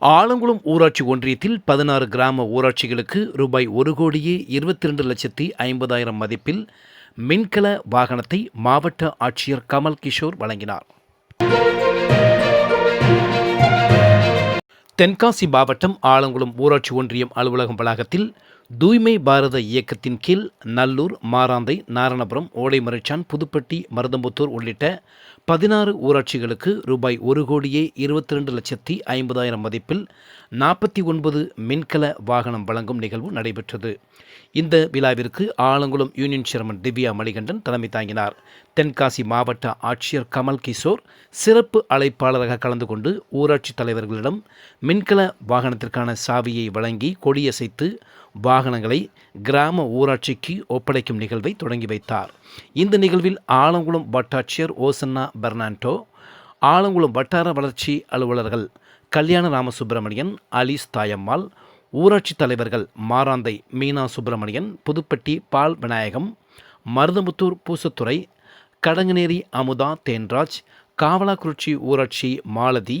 ஆலங்குளம் ஊராட்சி ஒன்றியத்தில் பதினாறு கிராம ஊராட்சிகளுக்கு ரூபாய் ஒரு கோடியே இருபத்தி ரெண்டு லட்சத்தி ஐம்பதாயிரம் மதிப்பில் மின்கல வாகனத்தை மாவட்ட ஆட்சியர் கமல் கிஷோர் வழங்கினார். தென்காசி மாவட்டம் ஆலங்குளம் ஊராட்சி ஒன்றியம் அலுவலகம் வளாகத்தில் தூய்மை பாரத இயக்கத்தின் கீழ் நல்லூர் மாராந்தை நாரணபுரம் ஓடைமறைச்சான் புதுப்பட்டி மருதம்புத்தூர் உள்ளிட்ட பதினாறு ஊராட்சிகளுக்கு ரூபாய் ஒரு கோடியே இருபத்தி ரெண்டு லட்சத்தி ஐம்பதாயிரம் மதிப்பில் நாற்பத்தி ஒன்பது மின்கல வாகனம் வழங்கும் நிகழ்வு நடைபெற்றது. இந்த விழாவிற்கு ஆலங்குளம் யூனியன் சேர்மன் திவ்யா மணிகண்டன் தலைமை தாங்கினார். தென்காசி மாவட்ட ஆட்சியர் கமல் கிஷோர் சிறப்பு அழைப்பாளராக கலந்து கொண்டு ஊராட்சி தலைவர்களிடம் மின்கல வாகனத்திற்கான சாவியை வழங்கி கொடியசைத்து வாகனங்களை கிராம ஊராட்சிக்கு ஒப்படைக்கும் நிகழ்வை தொடங்கி வைத்தார். இந்த நிகழ்வில் ஆலங்குளம் வட்டாட்சியர் ஓசன்னா பெர்னாண்டோ ஆலங்குளம் வட்டார வளர்ச்சி அலுவலர்கள் கல்யாண ராமசுப்பிரமணியன் அலீஸ் தாயம்மாள் ஊராட்சி தலைவர்கள் மாராந்தை மீனா சுப்பிரமணியன் புதுப்பட்டி பால் விநாயகம் மருதமுத்தூர் பூசத்துறை கடங்கநேரி அமுதா தேன்ராஜ் காவலாக்குறிச்சி ஊராட்சி மாலதி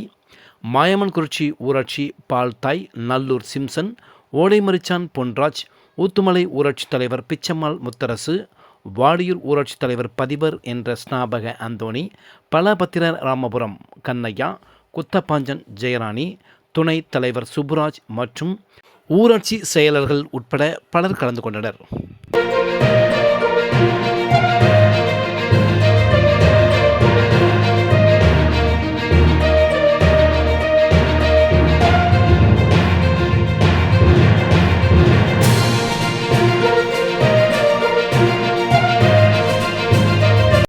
மாயமன்குறிச்சி ஊராட்சி பால்தாய் நல்லூர் சிம்சன் ஓடைமரிச்சான் பொன்ராஜ் ஊத்துமலை ஊராட்சி தலைவர் பிச்சம்மாள் முத்தரசு வாடியூர் ஊராட்சி தலைவர் பதிவர் என்ற ஸ்நாபக அந்தோணி பலபத்திர ராமபுரம் கண்ணையா குத்தப்பாஞ்சன் ஜெயராணி துணைத் தலைவர் சுப்புராஜ் மற்றும் ஊராட்சி செயலர்கள் உட்பட பலர் கலந்து கொண்டனர்.